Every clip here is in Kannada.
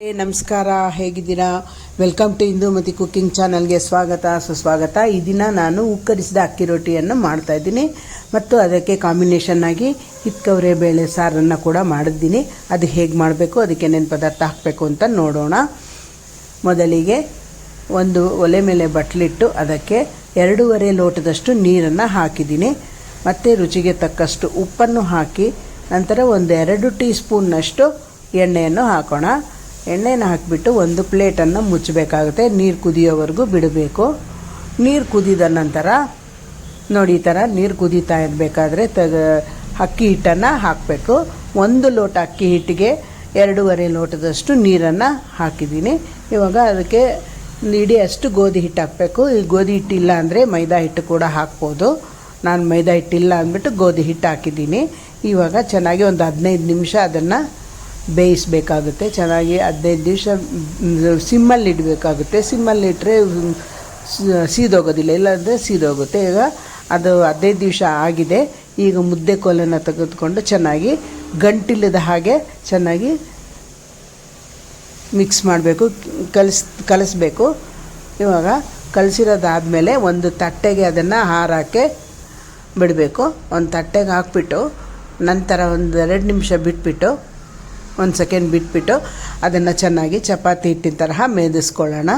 ನಮಸ್ಕಾರ, ಹೇಗಿದ್ದೀರಾ? ವೆಲ್ಕಮ್ ಟು ಇಂದು ಮತ್ತು ಕುಕ್ಕಿಂಗ್ ಚಾನಲ್ಗೆ ಸ್ವಾಗತ. ಸುಸ್ವಾಗತ. ಈ ದಿನ ನಾನು ಉಕ್ಕರಿಸಿದ ಅಕ್ಕಿ ರೊಟ್ಟಿಯನ್ನು ಮಾಡ್ತಾ ಇದ್ದೀನಿ. ಮತ್ತು ಅದಕ್ಕೆ ಕಾಂಬಿನೇಷನ್ ಆಗಿ ಹಿತ್ಕವರೆ ಬೇಳೆ ಸಾರನ್ನು ಕೂಡ ಮಾಡಿದ್ದೀನಿ. ಅದು ಹೇಗೆ ಮಾಡಬೇಕು, ಅದಕ್ಕೆ ಏನೇನು ಪದಾರ್ಥ ಹಾಕಬೇಕು ಅಂತ ನೋಡೋಣ. ಮೊದಲಿಗೆ ಒಂದು ಒಲೆ ಮೇಲೆ ಬಟ್ಲಿಟ್ಟು ಅದಕ್ಕೆ ಎರಡೂವರೆ ಲೋಟದಷ್ಟು ನೀರನ್ನು ಹಾಕಿದ್ದೀನಿ. ಮತ್ತು ರುಚಿಗೆ ತಕ್ಕಷ್ಟು ಉಪ್ಪನ್ನು ಹಾಕಿ ನಂತರ ಒಂದು ಎರಡು ಟೀ ಸ್ಪೂನ್ನಷ್ಟು ಎಣ್ಣೆಯನ್ನು ಹಾಕೋಣ. ಎಣ್ಣೆನ ಹಾಕಿಬಿಟ್ಟು ಒಂದು ಪ್ಲೇಟನ್ನು ಮುಚ್ಚಬೇಕಾಗುತ್ತೆ. ನೀರು ಕುದಿಯೋವರೆಗೂ ಬಿಡಬೇಕು. ನೀರು ಕುದಿದ ನಂತರ, ನೋಡಿ ಈ ಥರ ನೀರು ಕುದೀತಾ ಇರಬೇಕಾದ್ರೆ ತಗ, ಅಕ್ಕಿ ಹಿಟ್ಟನ್ನು ಹಾಕಬೇಕು. ಒಂದು ಲೋಟ ಅಕ್ಕಿ ಹಿಟ್ಟಿಗೆ ಎರಡೂವರೆ ಲೋಟದಷ್ಟು ನೀರನ್ನು ಹಾಕಿದ್ದೀನಿ. ಇವಾಗ ಅದಕ್ಕೆ ಇಡೀ ಅಷ್ಟು ಗೋಧಿ ಹಿಟ್ಟು ಹಾಕಬೇಕು. ಈ ಗೋಧಿ ಹಿಟ್ಟಿಲ್ಲ ಅಂದರೆ ಮೈದಾ ಹಿಟ್ಟು ಕೂಡ ಹಾಕ್ಬೋದು. ನಾನು ಮೈದಾ ಹಿಟ್ಟಿಲ್ಲ ಅಂದ್ಬಿಟ್ಟು ಗೋಧಿ ಹಿಟ್ಟು ಹಾಕಿದ್ದೀನಿ. ಇವಾಗ ಚೆನ್ನಾಗಿ ಒಂದು ಹದಿನೈದು ನಿಮಿಷ ಅದನ್ನು ಬೇಯಿಸಬೇಕಾಗುತ್ತೆ. ಚೆನ್ನಾಗಿ ಹದಿನೈದು ನಿಮಿಷ ಸಿಮ್ಮಲ್ಲಿ ಇಡಬೇಕಾಗುತ್ತೆ. ಸಿಮ್ಮಲ್ಲಿ ಇಟ್ಟರೆ ಸೀದೋಗೋದಿಲ್ಲ. ಇಲ್ಲಾಂದರೆ ಸೀದೋಗುತ್ತೆ. ಈಗ ಅದು ಹದಿನೈದು ದಿವಸ ಆಗಿದೆ. ಈಗ ಮುದ್ದೆ ಕೋಲನ್ನು ತೆಗೆದುಕೊಂಡು ಚೆನ್ನಾಗಿ ಗಂಟಿಲ್ಲದ ಹಾಗೆ ಚೆನ್ನಾಗಿ ಮಿಕ್ಸ್ ಮಾಡಬೇಕು. ಕಲಿಸ್, ಕಲಿಸ್ಬೇಕು. ಇವಾಗ ಕಲಸಿರೋದಾದಮೇಲೆ ಒಂದು ತಟ್ಟೆಗೆ ಅದನ್ನು ಹಾರಕ್ಕೆ ಬಿಡಬೇಕು. ಒಂದು ತಟ್ಟೆಗೆ ಹಾಕ್ಬಿಟ್ಟು ನಂತರ ಒಂದು ಎರಡು ನಿಮಿಷ ಬಿಟ್ಬಿಟ್ಟು ಒಂದು ಸೆಕೆಂಡ್ ಬಿಟ್ಬಿಟ್ಟು ಅದನ್ನು ಚೆನ್ನಾಗಿ ಚಪಾತಿ ಹಿಟ್ಟಿನ ತರಹ ಮೇದಿಸ್ಕೊಳ್ಳೋಣ.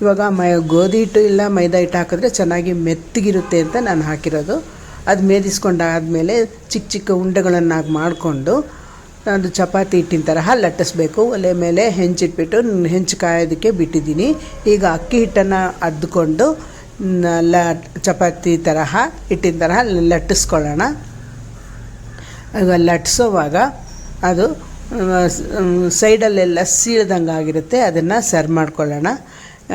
ಇವಾಗ ಮೈ ಗೋಧಿ ಹಿಟ್ಟು ಇಲ್ಲ, ಮೈದಾ ಹಿಟ್ಟು ಹಾಕಿದ್ರೆ ಚೆನ್ನಾಗಿ ಮೆತ್ತಗಿರುತ್ತೆ ಅಂತ ನಾನು ಹಾಕಿರೋದು. ಅದು ಮೇದಿಸ್ಕೊಂಡಾದಮೇಲೆ ಚಿಕ್ಕ ಚಿಕ್ಕ ಉಂಡೆಗಳನ್ನಾಗಿ ಮಾಡಿಕೊಂಡು ಅದು ಚಪಾತಿ ಹಿಟ್ಟಿನ ತರಹ ಲಟ್ಟಿಸ್ಬೇಕು. ಒಲೆ ಮೇಲೆ ಹೆಂಚಿಟ್ಬಿಟ್ಟು ಹೆಂಚು ಕಾಯೋದಕ್ಕೆ ಬಿಟ್ಟಿದ್ದೀನಿ. ಈಗ ಅಕ್ಕಿ ಹಿಟ್ಟನ್ನು ಅದ್ದುಕೊಂಡು ಲ, ಚಪಾತಿ ತರಹ ಹಿಟ್ಟಿನ ತರಹ ಲಟ್ಟಿಸ್ಕೊಳ್ಳೋಣ. ಈಗ ಲಟ್ಸೋವಾಗ ಅದು ಸೈಡಲ್ಲೆಲ್ಲ ಸೀಳ್ದಂಗೆ ಆಗಿರುತ್ತೆ, ಅದನ್ನು ಸರ್ ಮಾಡ್ಕೊಳ್ಳೋಣ.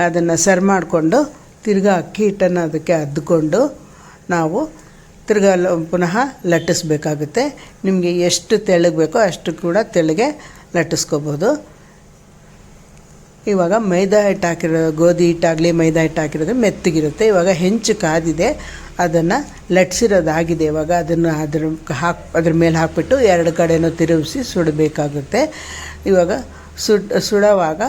ಅದನ್ನು ಸರ್ ಮಾಡಿಕೊಂಡು ತಿರ್ಗಾ ಅಕ್ಕಿ ಹಿಟ್ಟನ್ನು ಅದಕ್ಕೆ ಅದ್ದುಕೊಂಡು ನಾವು ತಿರ್ಗಾ ಪುನಃ ಲಟ್ಟಿಸ್ಬೇಕಾಗುತ್ತೆ. ನಿಮಗೆ ಎಷ್ಟು ತೆಳ್ಳಗೆ ಬೇಕೋ ಅಷ್ಟು ಕೂಡ ತೆಳ್ಳಗೆ ಲಟ್ಟಿಸ್ಕೋಬೋದು. ಇವಾಗ ಮೈದಾ ಹಿಟ್ಟು ಹಾಕಿರೋ, ಗೋಧಿ ಹಿಟ್ಟಾಗಲಿ ಮೈದಾ ಹಿಟ್ಟು ಹಾಕಿರೋದು ಮೆತ್ತಗಿರುತ್ತೆ. ಇವಾಗ ಹೆಂಚು ಕಾದಿದೆ, ಅದನ್ನು ಲಟ್ಸಿರೋದಾಗಿದೆ. ಇವಾಗ ಅದನ್ನು ಅದ್ರ ಹಾಕಿ, ಅದ್ರ ಮೇಲೆ ಹಾಕಿಬಿಟ್ಟು ಎರಡು ಕಡೆನೂ ತಿರುಗಿಸಿ ಸುಡಬೇಕಾಗುತ್ತೆ. ಇವಾಗ ಸುಡ್, ಸುಡೋವಾಗ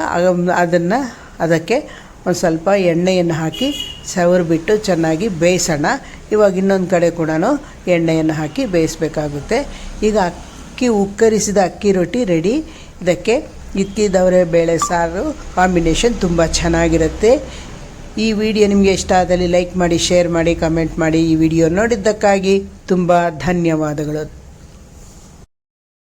ಅದನ್ನು ಅದಕ್ಕೆ ಒಂದು ಸ್ವಲ್ಪ ಎಣ್ಣೆಯನ್ನು ಹಾಕಿ ಸವರ್ಬಿಟ್ಟು ಚೆನ್ನಾಗಿ ಬೇಯಿಸೋಣ. ಇವಾಗ ಇನ್ನೊಂದು ಕಡೆ ಕೂಡ ಎಣ್ಣೆಯನ್ನು ಹಾಕಿ ಬೇಯಿಸಬೇಕಾಗುತ್ತೆ. ಈಗ ಅಕ್ಕಿ ಉಕ್ಕರಿಸಿದ ಅಕ್ಕಿ ರೊಟ್ಟಿ ರೆಡಿ. ಇದಕ್ಕೆ ಇಕ್ಕಿದವರೆ ಬೇಳೆ ಸಾರು. ಕಾಂಬಿನೇಷನ್ ತುಂಬ ಚೆನ್ನಾಗಿರುತ್ತೆ. ಈ ವಿಡಿಯೋ ನಿಮಗೆ ಇಷ್ಟ ಆದಲ್ಲಿ ಲೈಕ್ ಮಾಡಿ ಶೇರ್ ಮಾಡಿ ಕಮೆಂಟ್ ಮಾಡಿ ಈ ವಿಡಿಯೋ ನೋಡಿದ್ದಕ್ಕಾಗಿ ತುಂಬ ಧನ್ಯವಾದಗಳು.